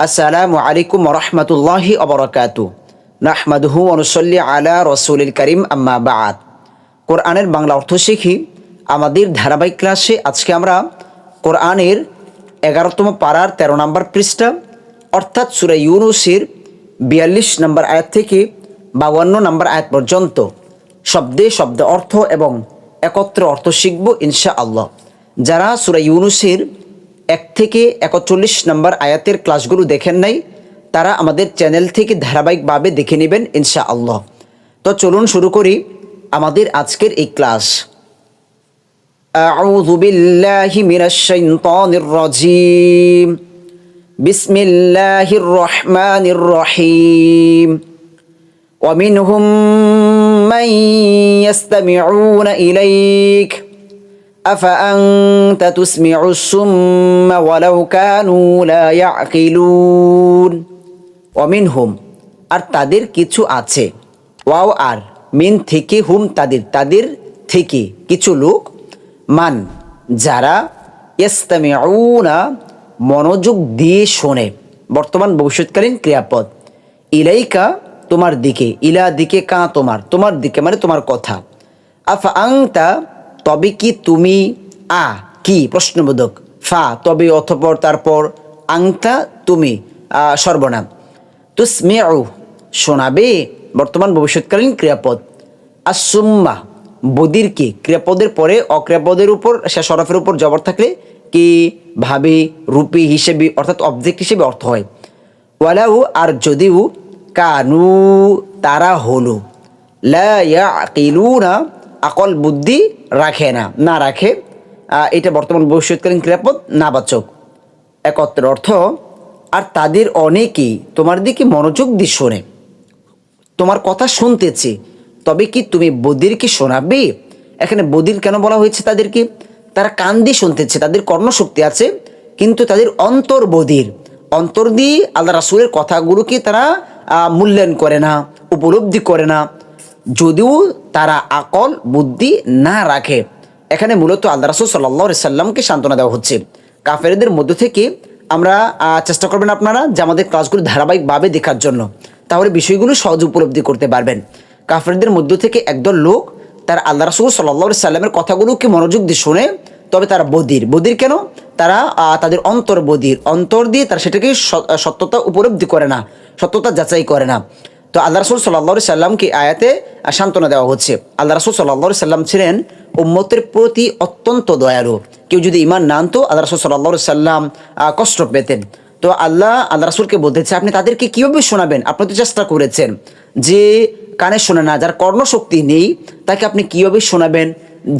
আসসালামু আলাইকুম রহমতুল্লাহি অবরকাতু নাহমাদহু অনুসল্লি আলা রসুলিল করিম, আম্মা বাদ। কোরআনের বাংলা অর্থ শিখি, আমাদের ধারাবাহিক ক্লাসে আজকে আমরা কোরআনের এগারোতম পাড়ার তেরো নম্বর পৃষ্ঠা, অর্থাৎ সুরা ইউনুসের বিয়াল্লিশ নম্বর আয়াত থেকে বাউান্ন নম্বর আয়াত পর্যন্ত শব্দে শব্দ অর্থ এবং একত্র অর্থ শিখব ইনশা আল্লাহ যারা সুরা ইউনুসের এক থেকে একচল্লিশ নম্বর আয়াতের ক্লাসগুলো দেখেন নাই তারা আমাদের চ্যানেল থেকে ধারাবাহিকভাবে দেখে নেবেন ইনশা আল্লাহ তো চলুন শুরু করি আমাদের আজকের এই ক্লাস أعوذ بالله من الشيطان الرجيم بسم الله الرحمن الرحيم ومنهم من يستمعون إليك أفأنت تسمع الصم ولو كانوا لا يعقلون ومنهم আর তাদের কিছু আছে ওয়াও আর মিন থেকে হুম তাদের তাদের থেকে কিছু লোক মান যারা ইস্তামিউনা মনোযোগ দিয়ে শোনে বর্তমান ভবিষ্যৎকালীন ক্রিয়াপদ ইলাইকা তোমার দিকে ইলা দিকে কা তোমার তোমার দিকে মানে তোমার কথা আফা আংতা তবে কি তুমি আ, কি? প্রশ্নবোধক। ফা, তবে অথপর, তারপর আংতা, তুমি সর্বনাম। তুসমেউ, শোনাবে বর্তমান ভবিষ্যৎকালীন ক্রিয়াপদ। আর আসুম্মা বদির কি? ক্রিয়াপদের পরে অক্রিয়াপদের উপর, সে সরফের উপর জবর থাকলে কি ভাবে, রূপে হিসেবে, অর্থাৎ অবজেক্ট হিসেবে অর্থ হয়। ওয়ালাউ, আর যদিও, কানু, তারা হলো। লা ইয়াকিলুনা, আকল বুদ্ধি রাখে না না রাখে এটা বর্তমান ভবিষ্যৎকালীন ক্রিয়াপদ নাবাচক। একত্র অর্থ, আর তাদের অনেকেই তোমার দিকে মনোযোগ দিয়ে শোনে। তোমার কথা শুনতেছে, তবে কি তুমি বদিরকে শোনাবে? এখানে বদির কেন বলা হয়েছে তাদেরকে? তারা কান দিয়ে শুনতেছে, তাদের কর্ণশক্তি আছে, কিন্তু তাদের অন্তর বদির। অন্তর দিয়ে আল্লাহ রাসুলের কথাগুলোকে তারা মূল্যায়ন করে না, উপলব্ধি করে না। যদিও তারা আকল, বুদ্ধি না রাখে। এখানে মূলত আল্লাহ রাসুল সাল্লাহ সাল্লামকে সান্ত্বনা দেওয়া হচ্ছে। কাফেরদের মধ্য থেকে আমরা চেষ্টা করবেন আপনারা যে আমাদের ক্লাসগুলো ধারাবাহিকভাবে দেখার জন্য। তাহলে বিষয়গুলো সহজ উপলব্ধি করতে পারবেন। কাফেরদের মধ্য থেকে একদল লোক, তার আল্লাহ রাসুল সাল্লাহ সাল্লামের কথাগুলোকে মনোযোগ দিয়ে শোনে, তবে তারা বদির বদির কেন? তারা তাদের অন্তর বদির অন্তর দিয়ে তারা সেটাকে সত্যতা উপলব্ধি করে না, সত্যতা যাচাই করে না। তো আল্লাহ রসুল সাল্লা সাল্লামকে আয়াতে সান্ত্বনা দেওয়া হচ্ছে? আল্লাহ রসুল সাল্লা সাল্লাম ছিলেন উম্মতের প্রতি অত্যন্ত দয়ালু। কেউ যদি ইমান না আনতো, আল্লাহ রসুল সাল্লা সাল্লাম কষ্ট পেতেন। তো আল্লাহ আল্লাহ রাসুলকে বলতেছে, আপনি তাদেরকে কীভাবে শোনাবেন? আপনি তো চেষ্টা করেছেন যে কানে শোনে না, যার কর্ণশক্তি নেই, তাকে আপনি কীভাবে শোনাবেন?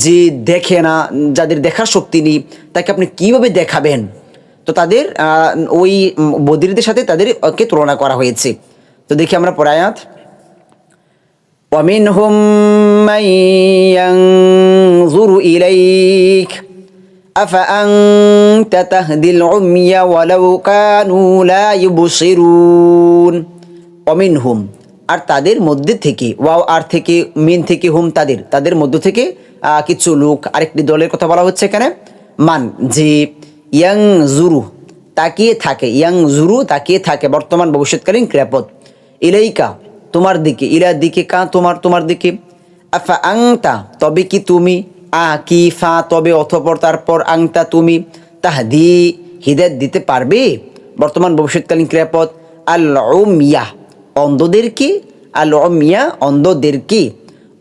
যে দেখে না, যাদের দেখার শক্তি নেই, তাকে আপনি কীভাবে দেখাবেন? তো তাদের ওই বদিরদের সাথে তাদেরকে তুলনা করা হয়েছে। তো দেখি আমরা পরায়াত ومنهم من ينظر إليك أفأنت تهدي العمي ولو كانوا لا يبصرون ومنهم আর তাদের মধ্যে থেকে ওয়াও আর থেকে মিন থেকে হুম তাদের তাদের মধ্য থেকে আহ, কিছু লোক আরেকটি দলের কথা বলা হচ্ছে এখানে মান যে ইয়াং জুরু তাকিয়ে থাকে ইয়াং জুরু তাকিয়ে থাকে বর্তমান ভবিষ্যৎকালীন ক্রিয়াপদ ইলাইকা, তোমার দিকে, ইলার দিকে কা, তোমার তোমার দিকে। আফা আংতা, তবে কি তুমি? আ কি ফা তবে অথপর তারপর আংতা তুমি। তাহদি, হিদায়ত দিতে পারবে? বর্তমান ভবিষ্যৎকালীন ক্রিয়াপদ আল মিয়া অন্ধদেরকে। আল মিয়া অন্ধদেরকে।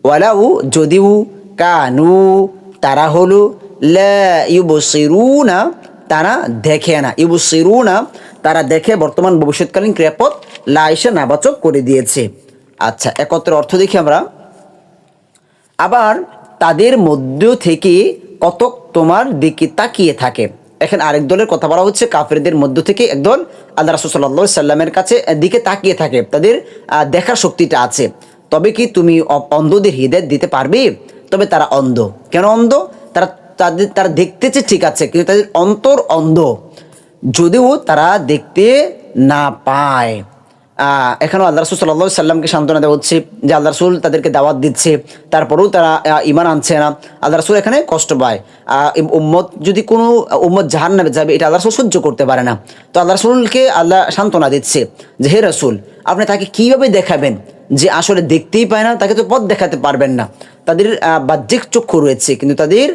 ওয়ালাউ, যদিও, কানু, তারা হলো, লা ইউবসিরুনা, তারা দেখে না। ইউবসিরুনা তারা দেখে বর্তমান ভবিষ্যৎকালীন ক্রিয়াপদ লাইসা নাবাচক করে দিয়েছে। আচ্ছা একত্র অর্থ দেখি আমরা। আবার তাদের মধ্য থেকে কতক তোমার দিকে তাকিয়ে থাকে। এখন আরেক দলের কথা বলা হচ্ছে, কাফেরদের মধ্য থেকে একদল আল্লাহ রাসুল সাল্লাহ সাল্লামের কাছে দিকে তাকিয়ে থাকে। তাদের দেখার শক্তিটা আছে। তবে কি তুমি অন্ধদের হৃদয় দিতে পারবে? তবে তারা অন্ধ। কেন অন্ধ? তারা, তাদের, তারা দেখতেছে ঠিক আছে, কিন্তু তাদের অন্তর অন্ধ। যদিও তারা দেখতে না পায়। এখানেও আল্লাহ রসুল সাল্লাহ সাল্লামকে সান্ত্বনা দেওয়া হচ্ছে যে আল্লাহ রসুল তাদেরকে দাওয়াত দিচ্ছে। তারপরেও তারা ইমান আনছে না। আল্লাহ রসুল এখানে কষ্ট পায়। উম্মত যদি কোনো উম্মত জাহান নামে যাবে, এটা আল্লাহ রসুল সহ্য করতে পারে না। তো আল্লাহ রসুলকে আল্লাহ সান্ত্বনা দিচ্ছে যে, হে রসুল, আপনি তাকে কীভাবে দেখাবেন? যে আসলে দেখতেই পায় না, তাকে তো পথ দেখাতে পারবেন না। তাদের বাহ্যিক চক্ষু রয়েছে, কিন্তু তাদের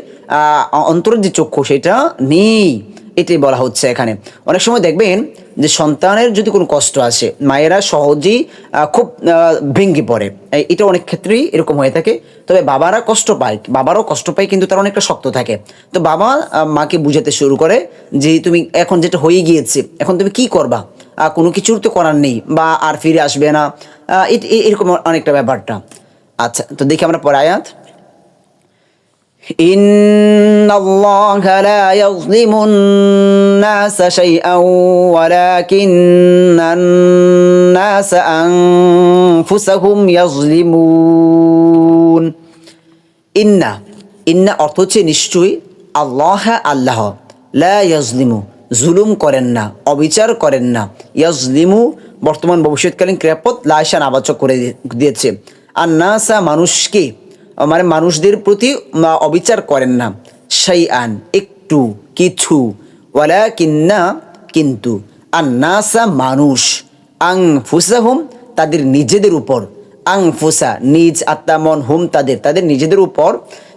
অন্তরের যে চক্ষু সেটা নেই, এটাই বলা হচ্ছে এখানে। অনেক সময় দেখবেন যে সন্তানের যদি কোনো কষ্ট আসে, মায়েরা সহজেই খুব ভেঙে পড়ে। এটা অনেক ক্ষেত্রেই এরকম হয়ে থাকে। তবে বাবারা কষ্ট পায়, বাবারাও কষ্ট পায়, কিন্তু তারা অনেকটা শক্ত থাকে। তো বাবা মাকে বুঝাতে শুরু করে যে, তুমি এখন যেটা হয়ে গিয়েছে, এখন তুমি কি করবা? কোনো কিছুর তো করার নেই বা আর ফিরে আসবে না আহ, এ- এ- এরকম অনেকটা ব্যাপারটা আচ্ছা তো দেখি আমরা পরে আয়াত إن الله لا يظلم الناس شيئا ولكن الناس أنفسهم يظلمون ইন্না ইন্না অর্থ হচ্ছে নিশ্চয়ই আল্লাহ আল্লাহ লা ইয়াজলিমু জুলুম করেন না, অবিচার করেন না। ইয়াজলিমু বর্তমান ভবিষ্যৎকালীন ক্রিয়াপদ লাইসা নাবাচক করে দিয়েছে। আর নাসা মানুষকে মানে মানুষদের প্রতি অবিচার করেন না। সেই আন একটু, কিছু ওয়ালা কিন্না কিন্তু। আর নাসা মানুষ আং ফুসা ফুসাহুম তাদের নিজেদের উপর। আং ফুসা নিজ আত্মা, মন, হুম তাদের তাদের নিজেদের উপর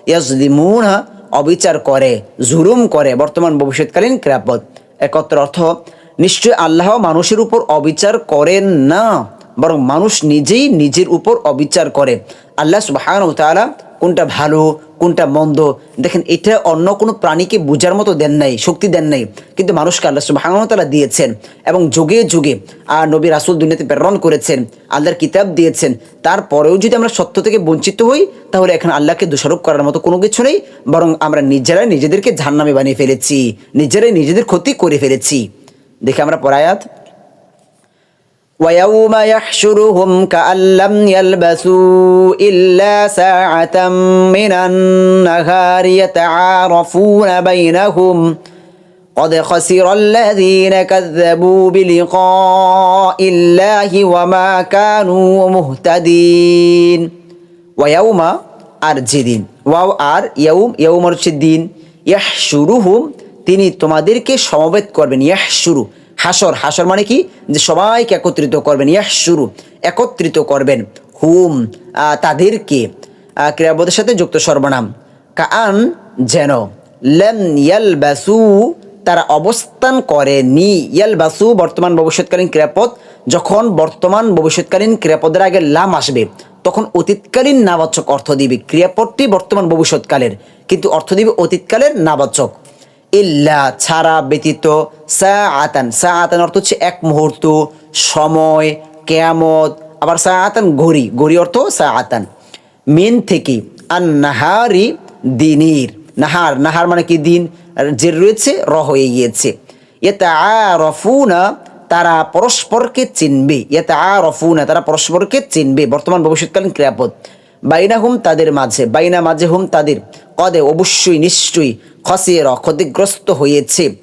ইয়াজলিমুনা অবিচার করে, জুলুম করে বর্তমান ভবিষ্যৎকালীন ক্রিয়াপদ। একত্র অর্থ, নিশ্চয় আল্লাহ মানুষের উপর অবিচার করেন না, বরং মানুষ নিজেই নিজের উপর অবিচার করে। আল্লাহ তাআলা কোনটা ভালো কোনটা মন্দ? দেখেন, এটা অন্য কোনো প্রাণীকে বোঝার মতো দেন নাই, শক্তি দেন নাই। কিন্তু মানুষকে আল্লাহ সুবহানাহু তাআলা দিয়েছেন এবং যুগে যুগে, আর নবী রাসুল দুনিয়াতে প্রেরণ করেছেন, আল্লাহর কিতাব দিয়েছেন। তারপরেও যদি আমরা সত্য থেকে বঞ্চিত হই, তাহলে এখানে আল্লাহকে দোষারোপ করার মতো কোনো কিছু নেই, বরং আমরা নিজেরাই নিজেদেরকে ঝান্নামে বানিয়ে ফেলেছি, নিজেরাই নিজেদের ক্ষতি করে ফেলেছি। দেখে আমরা পরায়াত ويوم يحشرهم كأن لم يلبثوا إلا ساعة من النهار يتعارفون بينهم قد خسر الذين كذبوا بلقاء الله وما كانوا مهتدين ويوم আর যেদিন ওয়াও আর ইয়ৌম ইয়ৌম হচ্ছে দিন ইয়াহশুরুহুম তিনি তোমাদেরকে সমবেত করবেন ইয়াহশুরু হাসর হাসর মানে কি? যে সবাইকে একত্রিত করবেন, ইয়াহশুরু, একত্রিত করবেন। হুম তাদেরকে ক্রিয়াপদের সাথে যুক্ত সর্বনাম। কান যেন লেম ইয়ালবাসু, তারা অবস্থান করেনি। ইয়ালবাসু বর্তমান ভবিষ্যৎকালীন ক্রিয়াপদ যখন বর্তমান ভবিষ্যৎকালীন ক্রিয়াপদের আগে লাম আসবে, তখন অতীতকালীন নাবাচক অর্থ দিবে। ক্রিয়াপদটি বর্তমান ভবিষ্যৎকালের, কিন্তু অর্থ দিবে অতীতকালের নাবাচক। ইল্লা ছাড়া ব্যতীত সা আতান সা আতান অর্থ হচ্ছে এক মুহূর্ত, সময়, কেয়ামত। আবার সা আতান ঘড়ি। ঘড়ি অর্থ সা আতান মিন থেকে আর নাহারি দিনের। নাহার। নাহার মানে কি দিন? যে রয়েছে র হয়ে গিয়েছে এতে আরফুনা তারা পরস্পরকে চিনবে। এতে আরফুনা তারা পরস্পরকে চিনবে। বর্তমান ভবিষ্যৎকালীন ক্রিয়াপদ। বাইনা হুম তাদের মাঝে। বাইনা মাঝে হুম তাদের। কদে, অবশ্যই, নিশ্চয়ই। খসিয়ের ক্ষতিগ্রস্ত হয়েছে।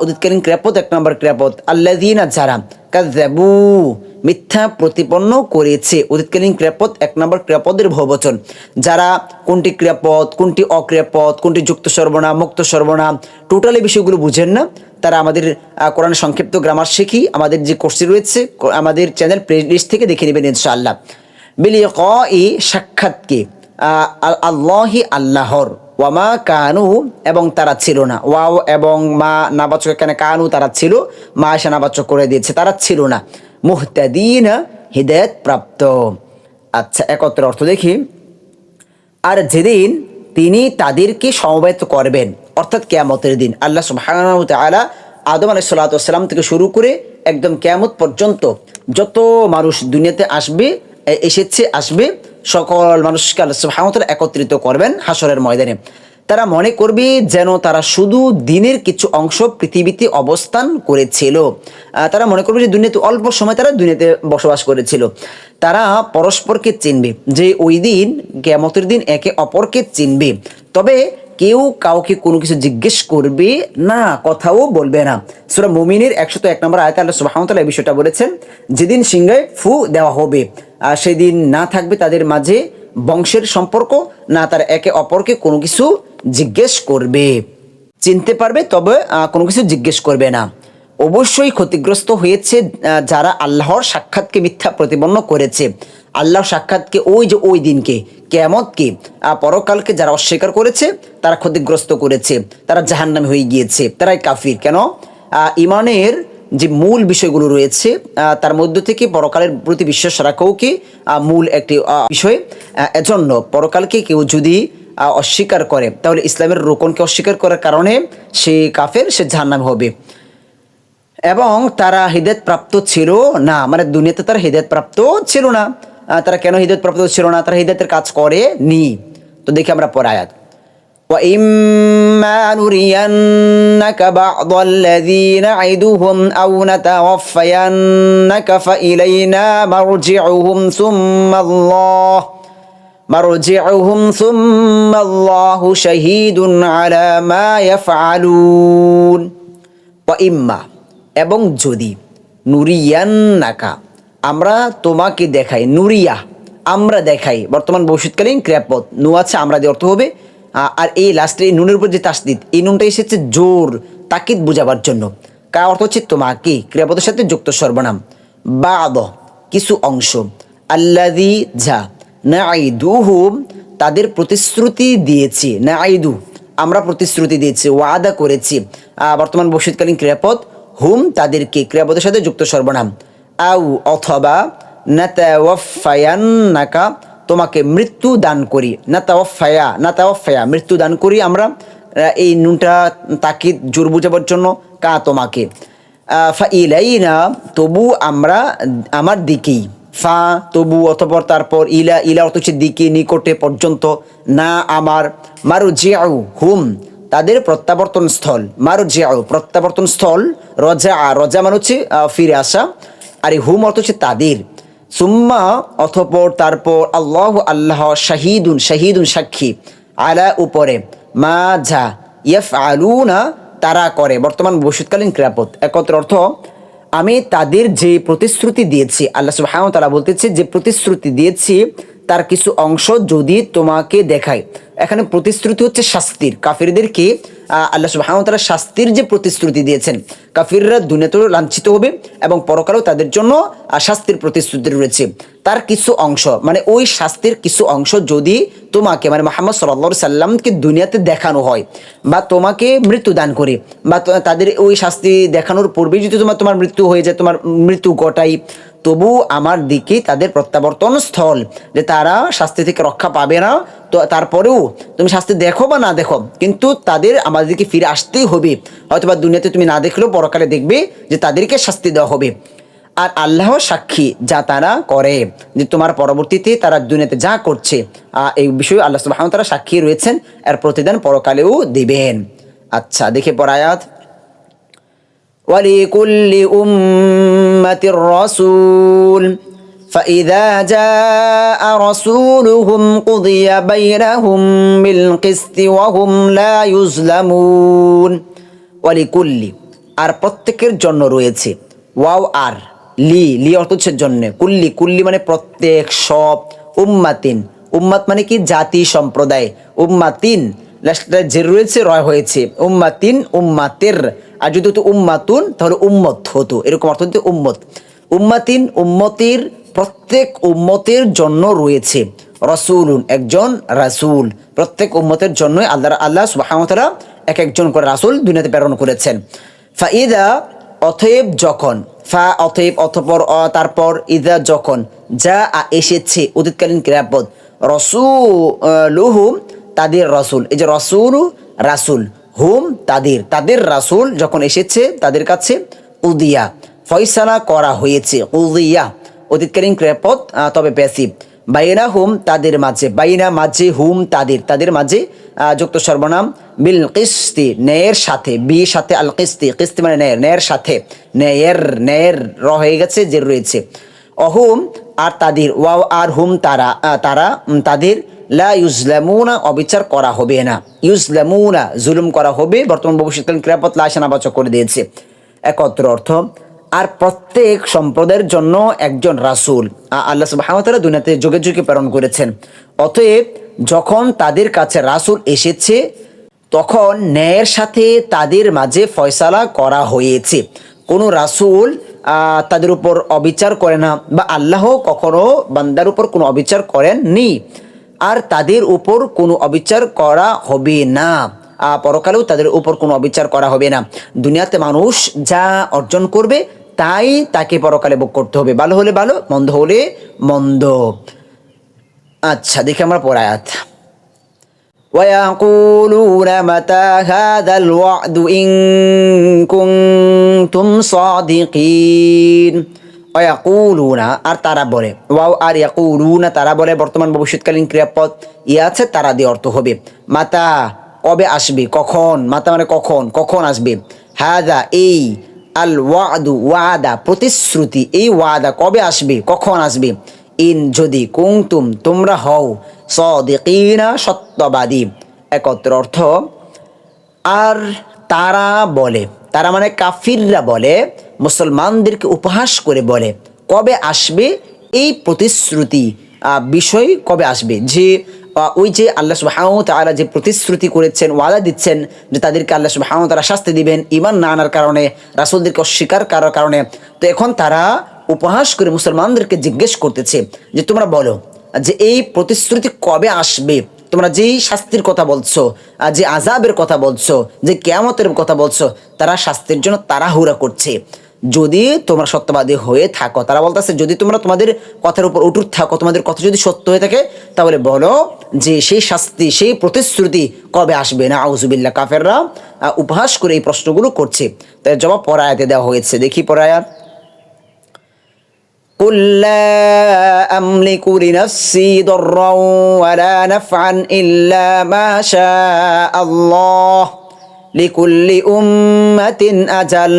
উদিতকালীন ক্রিয়াপদ এক নম্বর ক্রিয়াপদ আল্লাদিনা যারা কাজাবু মিথ্যা প্রতিপন্ন করেছে। অতীতকালীন ক্রিয়াপদ এক নম্বর ক্রিয়াপদের বহুবচন। যারা কোনটি ক্রিয়াপদ কোনটি অক্রিয়াপদ কোনটি যুক্ত সর্বনাম মুক্ত সর্বনাম টোটালি বিষয়গুলো বুঝেন না। তারা আমাদের আহ, কোরআনের সংক্ষিপ্ত গ্রামার শিখি আমাদের যে কোর্সে রয়েছে কো- আমাদের চ্যানেল প্লে লিস্ট থেকে দেখে নেবেন ইনশাআল্লাহ। বিলি ই সাক্ষাৎকে আল্লাহি আল্লাহর। ওয়ামা কানু এবং তারা ছিল না। ওয়াও এবং মা নাবাচক এখানে কানু, তারা ছিল। মা এসে নাবাচক করে দিয়েছে, তারা ছিল না। মুহতাদিন হৃদয়ত প্রাপ্ত। আচ্ছা একত্র অর্থ দেখি। আর যেদিন তিনি তাদেরকে সমবেত করবেন, অর্থাৎ কেয়ামতের দিন, আল্লাহ সুবহানাহু ওয়া তাআলা আদম ওয়াস সালাম থেকে শুরু করে একদম কেয়ামত পর্যন্ত যত মানুষ দুনিয়াতে আসবে এসেছে, আসবে সকল মানুষকে আল্লাহ সুবহানাহু একত্রিত করবেন হাসরের ময়দানে। তারা মনে করবে যেন তারা শুধু দিনের কিছু অংশ পৃথিবীতে অবস্থান করেছিল। তারা মনে করবে যে দুনিয়াতে অল্প সময় তারা দুনিয়াতে বসবাস করেছিল। তারা পরস্পরকে চিনবে যে ওই দিন কেমতের দিন একে অপরকে চিনবে। তবে কেউ কাউকে কোনো কিছু জিজ্ঞেস করবে, না, কথাও বলবে না। সুরা মুমিনের একশত এক নম্বর আয়তা আল্লাহ সুবাহতাল্লাহ এই বিষয়টা বলেছেন, যেদিন সিংহে ফু দেওয়া হবে, আর সেদিন না থাকবে তাদের মাঝে বংশের সম্পর্ক, না তার একে অপরকে কোনো কিছু জিজ্ঞেস করবে। চিনতে পারবে, তবে কোনো কিছু জিজ্ঞেস করবে না। অবশ্যই ক্ষতিগ্রস্ত হয়েছে যারা আল্লাহর সাক্ষাৎকে মিথ্যা প্রতিপন্ন করেছে। আল্লাহর সাক্ষাৎকে ওই যে ওই দিনকে কেয়ামতকে আহ, পরকালকে যারা অস্বীকার করেছে তারা ক্ষতিগ্রস্ত করেছে তারা জাহান্নামে হয়ে গিয়েছে তারাই কাফির। কেন? ইমানের যে মূল বিষয়গুলো রয়েছে তার মধ্য থেকে পরকালের প্রতি বিশ্বাস রাখাও কি মূল একটি বিষয়। এজন্য পরকালকে কেউ যদি অস্বীকার করে তাহলে ইসলামের রোকনকে অস্বীকার করার কারণে সে কাফের সে জাহান্নাম হবে। এবং তারা হৃদয়ত প্রাপ্ত ছিল না মানে দুনিয়াতে তারা হৃদয়ত প্রাপ্ত ছিল না। তারা কেন হৃদয়ত প্রাপ্ত ছিল না তারা হৃদয়তের কাজ করে নি তো দেখি আমরা পরে আয়াত وإما نرينك بعض الذي نعدهم أو نتوفينك فإلينا مرجعهم ثم الله مرجعهم ثم الله شهيد على ما يفعلون وإما এবং যদি নুরিয়ান্নাকা আমরা তোমাকে দেখাই, নুরিয়া, আমরা দেখাই। বর্তমান ভবিষ্যৎকালীন ক্রিয়াপদ। নু আছে, আমরা দিয়ে অর্থ হবে। আর এই লাস্টে এই নুনের উপর যে তাসদিদ, এই নুনটা এসেছে জোর, তাকিদ বোঝাবার জন্য। কার অর্থ হচ্ছে তোমাকে, ক্রিয়াপদের সাথে যুক্ত সর্বনাম। বা বাদ, কিছু অংশ। আল্লাদি যা না আইদুহুম তাদের প্রতিশ্রুতি দিয়েছি। না আইদু আমরা প্রতিশ্রুতি দিয়েছি, ওয়াদা করেছি। বর্তমান ভবিষ্যৎকালীন ক্রিয়াপদ, হুম, তাদেরকে ক্রিয়াপদের সাথে যুক্ত সর্বনাম। আউ অথবা নাকা তোমাকে মৃত্যু দান করি। নাতাওয়াফায়া নাতাওয়াফায়া, মৃত্যু দান করি আমরা। এই নুনটা তাকে জোর বুঝাবার জন্য কা তোমাকে। ফা তবু আমরা আমার দিকেই। ফা, তবু অতপর তারপর ইলা ইলা অর্থ হচ্ছে দিকে, নিকটে পর্যন্ত না আমার। মারু জিয়াউ হুম, তাদের প্রত্যাবর্তন স্থল মারু জিয়াউ প্রত্যাবর্তন স্থল রজা রজা মানে হচ্ছে ফিরে আসা। আর এই হুম অর্থ হচ্ছে তাদের। সুম্মা অথপর তারপর আল্লাহ আল্লাহ শাহিদুন শাহিদুন সাক্ষী। আলা উপরে, মা ঝা ইয়ফ আলুনা তারা করে। বর্তমান ভবিষ্যৎকালীন ক্রিয়াপদ একত্র অর্থ, আমি তাদের যে প্রতিশ্রুতি দিয়েছি, আল্লাহ সুবহানাহু তারা বলতেছে যে প্রতিশ্রুতি দিয়েছি তার কিছু অংশ যদি তোমাকে দেখায়। এখানে প্রতিশ্রুতি হচ্ছে শাস্তির। কাফিরদেরকে আল্লাহ সুবহানাহু তারা শাস্তির যে প্রতিশ্রুতি দিয়েছেন, কাফিররা দুনিয়াতেও লাঞ্ছিত হবে এবং পরকালেও তাদের জন্য শাস্তির প্রতিশ্রুতি রয়েছে। তার কিছু অংশ মানে ওই শাস্তির কিছু অংশ যদি তোমাকে মানে মোহাম্মদ সাল্লা সাল্লামকে দুনিয়াতে দেখানো হয় বা তোমাকে মৃত্যু দান করে বা তাদের ওই শাস্তি দেখানোর পূর্বেই যদি তোমার তোমার মৃত্যু হয়ে যায়, তোমার মৃত্যু ঘটাই তবু আমার দিকে তাদের প্রত্যাবর্তন স্থল, যে তারা শাস্তি থেকে রক্ষা পাবে না। তো তারপরেও তুমি শাস্তি দেখো বা না দেখো, কিন্তু তাদের আমাদের দিকে ফিরে আসতেই হবে। হয়তো বা দুনিয়াতে তুমি না দেখলেও পরকালে দেখবে যে তাদেরকে শাস্তি দেওয়া হবে। আর আল্লাহ সাক্ষী যা তারা করে, যে তোমার পরবর্তীতে তারা দুনিয়াতে যা করছে এই বিষয়ে আল্লাহ সুবাহ তারা সাক্ষী রয়েছেন, এর প্রতিদান পরকালেও দিবেন। আচ্ছা দেখে পরায়াত ولكل أمة رسول فإذا جاء رسولهم قضي بينهم بالقسط وهم لا يظلمون ولكل আর প্রত্যেকের জন্য রয়েছে ওয়াও আর লি লি অর্থ হচ্ছে জন্য কুল্লি কুল্লি মানে প্রত্যেক সব উম্মাতিন উম্মাত মানে কি জাতি সম্প্রদায় উম্মাতিন লাস্টটা যে রয়েছে, রয় হয়েছে, উম্মাতিন, উম্মাতের। আর যদি হতো উম্মাতুন, তাহলে উম্মত হতো। এরকম অর্থ হতো উম্মত। উম্মাতিন, উম্মতির, প্রত্যেক উম্মতের জন্য রয়েছে। রসুলুন, একজন রাসূল। প্রত্যেক উম্মতের জন্য আল্লাহ আল্লাহ সুবাহতলা এক একজন করে রাসূল দুনিয়াতে প্রেরণ করেছেন। ফাইদা, অতএব যখন, ফা, অতএব অথপর তারপর, ইদা যখন, যা এসেছে অতীতকালীন ক্রিয়াপদ রসুলুহুম তাদের রসুল। এই যে রসুল রাসুল। হুম তাদের। তাদের রাসুল যখন এসেছে তাদের কাছে উদিয়া। ফয়সালা করা হয়েছে। উদিয়া। অতীতকালীন আহ, তবে প্যাসিভ বাইনা হুম তাদের মাঝে। বাইনা মাঝে হুম তাদের। তাদের মাঝে যুক্ত সর্বনাম বিল কিস্তি ন্যায়ের সাথে। বি সাথে আল কিস্তি। কিস্তি মানে ন্যায়ের। ন্যায়ের সাথে। ন্যায়ের ন্যায়ের র হয়ে গেছে যে রয়েছে। অহুম আর তাদের। ওয়াও আর হুম তারা তারা তাদের লা ইউজলামুনা, অবিচার করা হবে না। ইউজলামুনা, জুলুম করা হবে। বর্তমান ভবিষ্যৎকালীন ক্রিয়াপদ লাশানাবাচক করে দিয়েছে। একত্র অর্থ, আর প্রত্যেক সম্প্রদায়ের জন্য একজন রাসূল। আল্লাহ ওয়া দুনিয়াতে যুগে যুগে প্রেরণ করেছেন। অতএব, যখন তাদের কাছে রাসূল এসেছে, তখন ন্যায়ের সাথে তাদের মাঝে ফয়সালা করা হয়েছে। কোনো রাসূল তাদের উপর অবিচার করে না, বা আল্লাহ কখনো বান্দার উপর কোনো অবিচার করেননি। আর তাদের উপর কোনো অবিচার করা হবে না আহ, পরকালেও তাদের উপর কোনো অবিচার করা হবে না দুনিয়াতে মানুষ যা অর্জন করবে তাই তাকে পরকালে ভোগ করতে হবে ভালো হলে ভালো মন্দ হলে মন্দ আচ্ছা দেখি আমরা পড়ায়াত ويقولون متى هذا الوعد إن كنتم صادقين অয়াকুলুনা আর তারা বলে, ওয়াও, আর ইয়াকুলুনা, তারা বলে, বর্তমান ভবিষ্যৎকালীন ক্রিয়াপদ ইয়ে আছে, তারা দিয়ে অর্থ হবে। মাতা, কবে আসবে? কখন? মাতা মানে কখন? কখন আসবে? হাদা, এই, আল ওয়াদু, ওয়াদা, প্রতিশ্রুতি, এই ওয়াদা কবে আসবে? কখন আসবে? ইন যদি কুংতুম তোমরা হও সদিকিনা, সত্যবাদী। একত্র অর্থ, আর তারা বলে, তারা মানে কাফিররা বলে মুসলমানদেরকে উপহাস করে বলে, কবে আসবে এই প্রতিশ্রুতি? বিষয় কবে আসবে? যে ওই যে আল্লাহ ওয়া তাআলা যে প্রতিশ্রুতি করেছেন, ওয়াদা দিচ্ছেন যে তাদেরকে আল্লাহ ওয়া তাআলা শাস্তি দিবেন ইমান না আনার কারণে, রাসুলদেরকে অস্বীকার করার কারণে, তো এখন তারা উপহাস করে মুসলমানদেরকে জিজ্ঞেস করতেছে যে, তোমরা বলো, যে এই প্রতিশ্রুতি কবে আসবে? তোমরা যেই শাস্তির কথা বলছো যে আজাবের কথা বলছো, যে কেয়ামতের কথা বলছো, তারা শাস্তির জন্য তাড়াহুড়া করছে। যদি তোমরা সত্যবাদী হয়ে থাকো তারা বলতেছে যদি তোমরা তোমাদের কথার উপর অটুট থাকো তোমাদের কথা যদি সত্য হয়ে থাকে তাহলে বলো যে সেই শাস্তি সেই প্রতিশ্রুতি কবে আসবে না আউজুবিল্লা কাফেররা আহ, উপহাস করে এই প্রশ্নগুলো করছে তাই জবাব পরায়াতে দেওয়া হয়েছে দেখি পরায়াত قل لا أملك لنفسي ضرا ولا نفعا إلا ما شاء الله لكل أمة أجل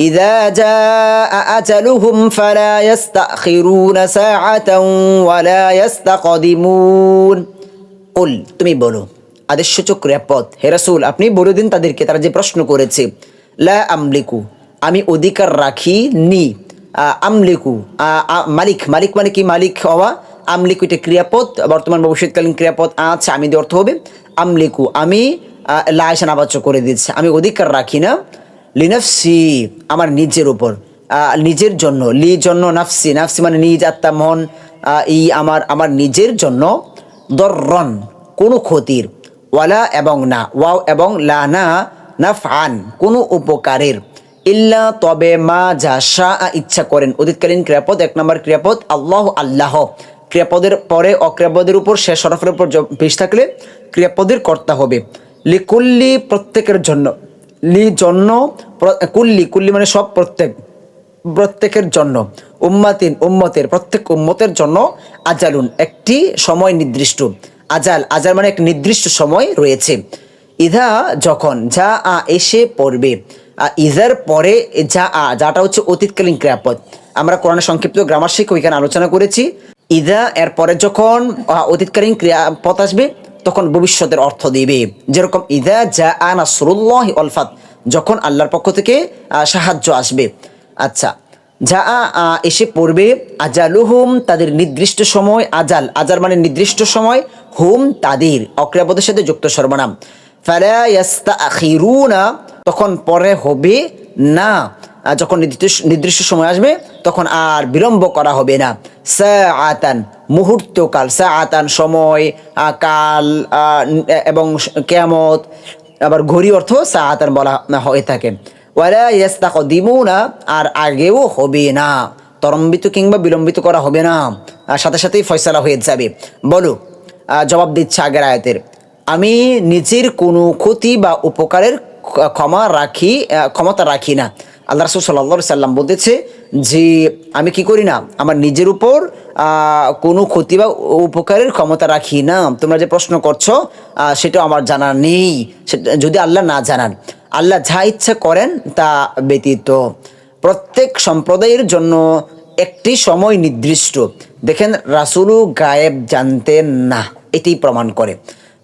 إذا جاء أجلهم فلا يستأخرون ساعة ولا يستقدمون قل তুমি বলো আদেশসূচক ক্রিয়াপদ হে রাসূল আপনি বলে দিন তাদেরকে তারা যে প্রশ্ন করেছে লা আমলিকু আমি অধিকার রাখি নি আহ, আমলিকু আহ, আহ, মালিক মালিক মানে কি মালিক হওয়া আমলিকু এটা ক্রিয়াপদ বর্তমান ভবিষ্যৎকালীন ক্রিয়াপদ আছে আমি দিয়ে অর্থ হবে আমলিকু আমি লায়সান আবাচ্য করে দিচ্ছে আমি অধিকার রাখি না লিনাফসি, আমার নিজের উপর নিজের জন্য, লি জন্য নাফসি নাফসি মানে নিজ আত্মা, মন এই আমার আমার নিজের জন্য দর্রন, কোনো ক্ষতির, ওয়ালা এবং না, ওয়াও এবং লা না, নাফআন, কোনো উপকারের, ইল্লা তবে মা যা শাহ ইচ্ছা করেন। অতীতকালীন ক্রিয়াপদ, এক নম্বর ক্রিয়াপদ, আল্লাহ আল্লাহ। ক্রিয়াপদের পরে অক্রিয়াপদের উপর শেষ হরফের উপর পেশ থাকলে ক্রিয়াপদের কর্তা হবে। লিকুল্লি প্রত্যেকের জন্য, লি জন্য কুল্লি কুল্লি মানে সব প্রত্যেক প্রত্যেকের জন্য। উম্মাতিন উম্মতের প্রত্যেক উম্মতের জন্য আজালুন একটি সময় নির্দিষ্ট। আজাল আজাল মানে এক নির্দিষ্ট সময় রয়েছে। ইধা যখন যা আ এসে পড়বে আ, ইজার পরে যা আ যাটা হচ্ছে অতীতকালীন ক্রিয়াপদ। আমরা কোরআনের সংক্ষিপ্ত গ্রামার শিখ ওইখানে আলোচনা করেছি। ইদা এর পরে যখন অতীতকালীন ক্রিয়াপদ আসবে তখন ভবিষ্যতের অর্থ দিবে। যেরকম ইদা যা আ নাসরুল্লাহ অলফাত যখন আল্লাহর পক্ষ থেকে সাহায্য আসবে। আচ্ছা যা এসে পড়বে, আজালুহুম, তাদের নির্দিষ্ট সময়, আজাল আজাল মানে নির্দিষ্ট সময়, হুম, তাদের, অক্রিয়াপদের সাথে যুক্ত সর্বনাম। ইয়াস্তাখিরুনা তখন পরে হবে না। যখন নির্দিষ্ট নির্দিষ্ট সময় আসবে, তখন আর বিলম্ব করা হবে না। সাআতান, মুহূর্তকাল, সাআতান সময় কাল এবং কেয়ামত আবার ঘড়ি অর্থ সাআতান বলা হয়ে থাকে। ওয়ালা ইয়াস্তাকদিমুনা, আর আগেও হবে না। তরম্বিত কিংবা বিলম্বিত করা হবে না। আর সাথে সাথেই ফয়সালা হয়ে যাবে। বলো জবাব দিচ্ছে আগের আয়াতের। আমি নিজের কোনো ক্ষতি বা উপকারের ক্ষমা রাখি ক্ষমতা রাখি না। আল্লাহ রসুল সাল্লা সাল্লাম বলতেছে যে, আমি কি করি না? আমার নিজের উপর কোনো ক্ষতি বা উপকারের ক্ষমতা রাখি না। তোমরা যে প্রশ্ন করছ সেটা আমার জানা নেই। সেটা যদি আল্লাহ না জানান, আল্লাহ যা ইচ্ছা করেন তা ব্যতীত। প্রত্যেক সম্প্রদায়ের জন্য একটি সময় নির্দিষ্ট। দেখেন রাসুলু গায়েব জানতেন না, এটি প্রমাণ করে।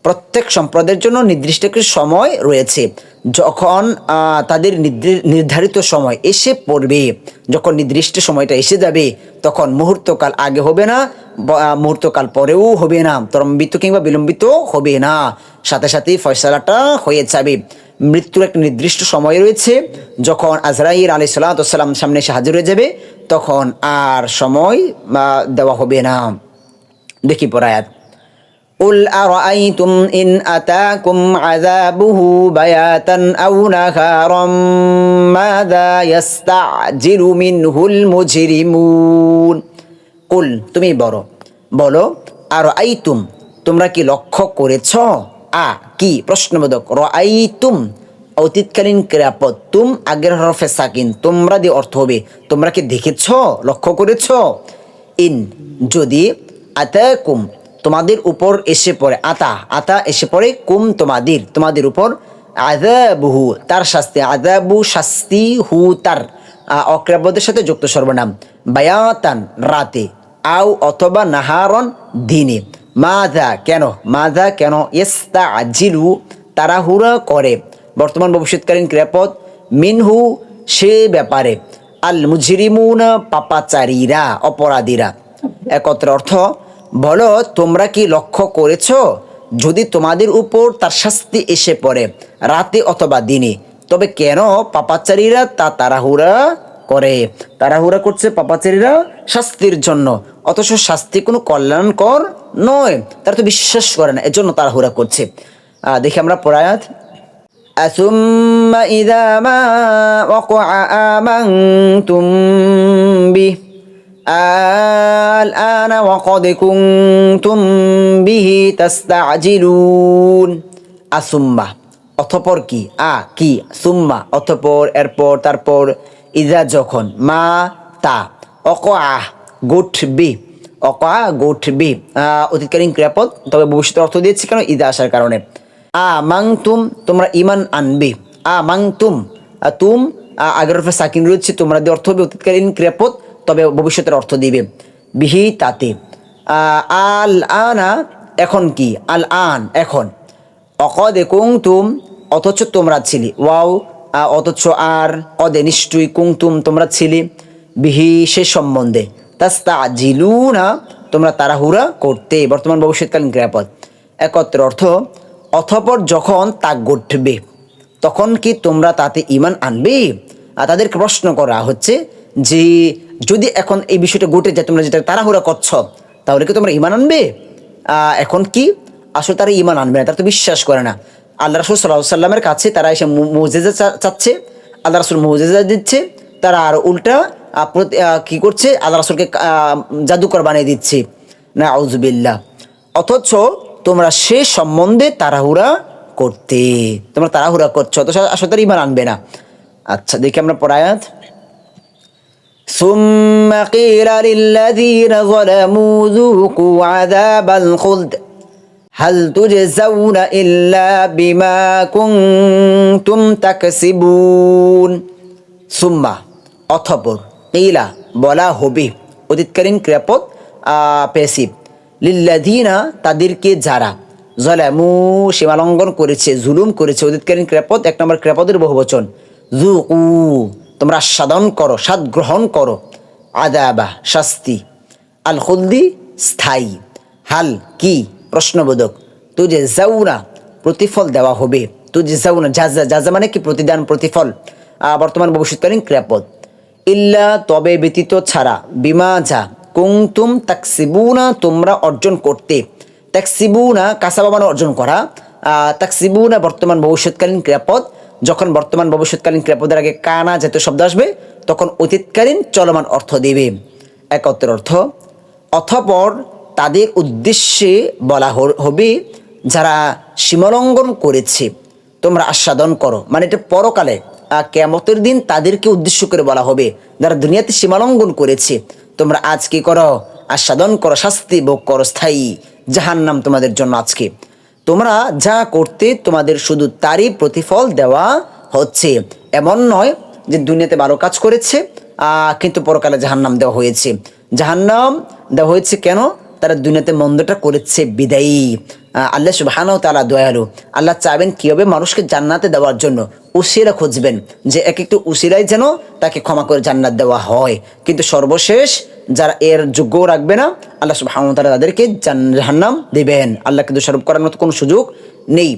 প্রত্যেক সম্প্রদায়ের জন্য নির্দিষ্ট একটি সময় রয়েছে। যখন তাদের নির্ধারিত সময় এসে পড়বে, যখন নির্দিষ্ট সময়টা এসে যাবে, তখন মুহূর্তকাল আগে হবে না মুহূর্তকাল পরেও হবে না তরম্বিত কিংবা বিলম্বিত হবে না। সাথে সাথে ফয়সালাটা হয়ে যাবে। মৃত্যুর একটা নির্দিষ্ট সময় রয়েছে, যখন আজরাইল আলি সাল্লাম সামনে এসে হাজির হয়ে যাবে, তখন আর সময় দেওয়া হবে না। দেখি পরায়াত قل أرأيتم إن أتاكم عذابه بياتا أو نهارا ماذا يستعجل منه المجرمون কুল তুমি বলো বলো আর আইতুম তোমরা কি লক্ষ্য করেছ আ কি প্রশ্নবোধক র আইতুম অতীতকালীন ক্রিয়াপদ তুম আগের হরফে সাকিন তোমরা দিয়ে অর্থ হবে তোমরা কি দেখেছ লক্ষ্য করেছ ইন যদি আতাকুম তোমাদের উপর এসে পড়ে। আতা আতা এসে পড়ে কুম তোমাদের তোমাদের উপর আদাবুহু তার শাস্তি আদাবু শাস্তি হু তার। আহ, অক্রাবদের সাথে যুক্ত সর্বনাম। বায়াতান রাতে আও অথবা নাহারন দিনে। মাধা কেন? মাধা কেন? ইস্তা আজিলু তাড়াহুড়া করে। বর্তমান ভবিষ্যৎকালীন ক্রিয়াপদ মিনহু সে ব্যাপারে। আল মুজরিমুন পাপাচারীরা অপরাধীরা। একত্র অর্থ বলো তোমরা কি লক্ষ্য করেছ যদি তোমাদের উপর তার শাস্তি এসে পড়ে রাতে অথবা দিনে তবে কেন পাপাচারীরা তা তাড়াহুড়া করে তাড়াহুড়া করছে পাপাচারীরা শাস্তির জন্য অথচ শাস্তি কোনো কল্যাণকর নয় তারা তো বিশ্বাস করে না এজন্য তাড়াহুড়া করছে আহ, দেখি আমরা পড়ায়াত ثم إذا ما وقع آمنتم به الآن وقد كنتم به تستعجلون আসুম্মা অথপর কি আ কি সুম্মা অথপর এরপর তারপর ইজা যখন মা তা অক আহ গুঠবি অকা গুঠবি অতীতকালীন ক্রিয়াপদ তবে ভবিষ্যৎ অর্থ দিয়েছি কেন ইদা আসার কারণে আ মাং তুম তোমরা ইমান আনবি আ মাং তুম আ, তুম আ, আগের অর্থে সাকিন রয়েছে তোমরা দিয়ে অর্থ হবে অতীতকালীন ক্রিয়াপদ তবে ভবিষ্যতের অর্থ দিবে। বিহি তাতে। আল আনা এখন কি? আল আন এখন। অকদে কুংতুম অথচ তোমরা ছিলি। ওয়াও অথচ আর অদে নিশ্চয়ই কুংতুম তোমরা ছিলি। বিহি সে সম্বন্ধে। তাস্তা জিলু না তোমরা তাড়াহুড়া করতে। বর্তমান ভবিষ্যৎকালীন ক্রিয়াপদ। একত্র অর্থ, অথপর যখন তা ঘটবে, তখন কি তোমরা তাতে ইমান আনবে? আর তাদেরকে প্রশ্ন করা হচ্ছে যে যদি এখন এই বিষয়টা ঘটে যায়, তোমরা যেটা তাড়াহুড়া করছ, তাহলে কি তোমরা ইমান আনবে? এখন কি? আসলে তারা ইমান আনবে না, তারা তো বিশ্বাস করে না। আল্লাহ রসুল সাল্লাহ সাল্লামের কাছে তারা এসে মৌজেজা চাচ্ছে, আল্লাহ রসুল মৌজেজা দিচ্ছে, তারা আর উল্টা কি করছে? আল্লাহ রসুলকে জাদুকর বানিয়ে দিচ্ছে। না আউজবিল্লা অথচ তোমরা সে সম্বন্ধে তাড়াহুড়া করতে, তোমরা তাড়াহুড়া করছ, অথচ আসলে তারা ইমান আনবে না। আচ্ছা দেখি আমরা পড়ায়াত ثم قيل للذين ظلموا ذوقوا عذاب الخلد هل تجزون إلا بما كنتم تكسبون ثم অথপর কিলা বলা হবে অতীতকালীন ক্রিয়াপদ পেসিভ লিল্লাধীনা তাদেরকে যারা জলামু সীমালঙ্ঘন করেছে জুলুম করেছে অতীতকালীন ক্রিয়াপদ এক নম্বর ক্রিয়াপদের বহুবচন জুকু তোমরা সাধন করো স্বাদ গ্রহণ করো। আদাবা, শাস্তি। আল খুদ্দি স্থায়ী। হাল, কি? প্রশ্নবোধক। তুজে যাউনা প্রতিফল দেওয়া হবে। তুজে যাউনা যাজা যাজা মানে কি? প্রতিদান, প্রতিফল। বর্তমান, ভবিষ্যৎকালীন ক্রিয়াপদ। ইল্লা, তবে ব্যতীত ছাড়া। বিমা, যা। কুংতুম তাকসিবুনা, তোমরা অর্জন করতে। তাকসিবুনা কাসাবা মানে অর্জন করা। তাকসিবুনা, বর্তমান, ভবিষ্যৎকালীন ক্রিয়াপদ। যখন বর্তমান ভবিষ্যৎকালীন ক্রিয়াপদের আগে কানা জাতীয় শব্দ আসবে তখন অতীতকালীন চলমান অর্থ দেবে। একত্র অর্থ অথপর তাদের উদ্দেশ্যে বলা হবে যারা সীমালঙ্ঘন করেছে। তোমরা আস্বাদন করো। মানে এটা পরকালে আহ, কেয়ামতের দিন তাদেরকে উদ্দেশ্য করে বলা হবে যারা দুনিয়াতে সীমালঙ্ঘন করেছে। তোমরা আজ কি করো? আস্বাদন করো শাস্তি ভোগ করো স্থায়ী জাহান্নাম তোমাদের জন্য আজকে। তোমরা যা করতে তোমাদের শুধু তারই প্রতিফল দেওয়া হচ্ছে। এমন নয় যে দুনিয়াতে ভালো কাজ করেছে কিন্তু পরকালে জাহান্নাম দেওয়া হয়েছে। জাহান্নাম দেওয়া হয়েছে কেন? তারা দুনিয়াতে মন্দটা করেছে, বিদায়ী। আল্লাহ সুবাহানাও তালা দয়ালু। আল্লাহ চাবেন কীভাবে মানুষকে জান্নাতে দেওয়ার জন্য উসিরা খুঁজবেন, যে এক একটু উসিরাই যেন তাকে ক্ষমা করে জান্নাত দেওয়া হয়। কিন্তু সর্বশেষ যারা এর যোগ্য রাখবে না, আল্লাহ সুবাহানাও তালা তাদেরকে জাহান্নাম দেবেন। আল্লাহকে দোষারোপ করার মতো কোনো সুযোগ নেই।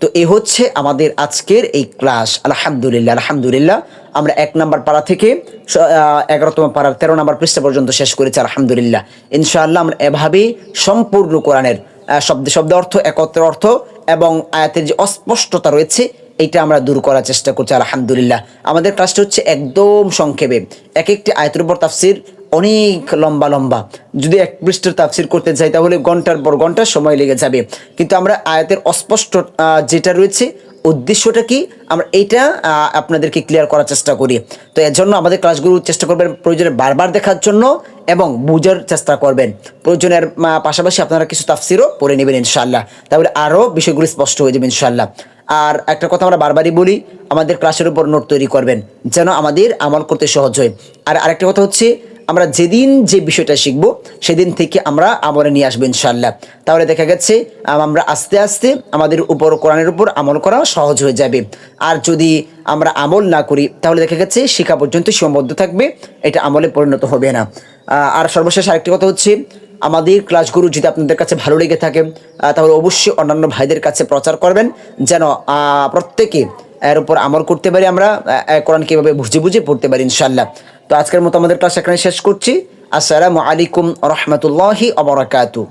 তো এ হচ্ছে আমাদের আজকের এই ক্লাস। আলহামদুলিল্লাহ আলহামদুলিল্লাহ। আমরা এক নম্বর পাড়া থেকে এগারোতম পাড়ার তেরো নাম্বার পৃষ্ঠা পর্যন্ত শেষ করেছি, আলহামদুলিল্লাহ। ইনশাআল্লাহ আমরা এভাবেই সম্পূর্ণ কোরআনের শব্দ শব্দ অর্থ, একত্র অর্থ এবং আয়াতের যে অস্পষ্টতা রয়েছে, এইটা আমরা দূর করার চেষ্টা করছি, আলহামদুলিল্লাহ। আমাদের ক্লাসটা হচ্ছে একদম সংক্ষেপে। এক একটি আয়তের উপর তাফসির অনেক লম্বা লম্বা। যদি এক পৃষ্ঠের তাফসির করতে যাই, তাহলে ঘণ্টার পর ঘণ্টা সময় লেগে যাবে। কিন্তু আমরা আয়াতের অস্পষ্ট যেটা রয়েছে, উদ্দেশ্যটা কি? আমরা এইটা আপনাদেরকে ক্লিয়ার করার চেষ্টা করি। তো এর জন্য আমাদের ক্লাসগুলো চেষ্টা করবেন প্রয়োজনে বারবার দেখার জন্য এবং বুঝার চেষ্টা করবেন। প্রয়োজনের পাশাপাশি আপনারা কিছু তাফসিরও পড়ে নেবেন ইনশাল্লাহ তাহলে আরও বিষয়গুলো স্পষ্ট হয়ে যাবে ইনশাআল্লাহ। আর একটা কথা আমরা বারবারই বলি, আমাদের ক্লাসের উপর নোট তৈরি করবেন, যেন আমাদের আমল করতে সহজ হয়। আর আরেকটা কথা হচ্ছে আমরা যেদিন যে বিষয়টা শিখব, সেদিন থেকে আমরা আমলে নিয়ে আসব ইনশাল্লাহ তাহলে দেখা গেছে আমরা আস্তে আস্তে আমাদের উপর, কোরআনের উপর আমল করা সহজ হয়ে যাবে। আর যদি আমরা আমল না করি, তাহলে দেখা গেছে শিক্ষা পর্যন্ত সীমাবদ্ধ থাকবে, এটা আমলে পরিণত হবে না। আর সর্বশেষ আরেকটি কথা হচ্ছে, আমাদের ক্লাসগুলো যদি আপনাদের কাছে ভালো লেগে থাকে তাহলে অবশ্যই অন্যান্য ভাইদের কাছে প্রচার করবেন, যেন প্রত্যেকে এর উপর আমল করতে পারি আমরা কোরআন কীভাবে বুঝে বুঝে পড়তে পারি ইনশাল্লাহ তো আজকের মতো আমাদের ক্লাস এখানে শেষ করছি। আসসালামু আলাইকুম রহমতুল্লাহি অবরাকাতু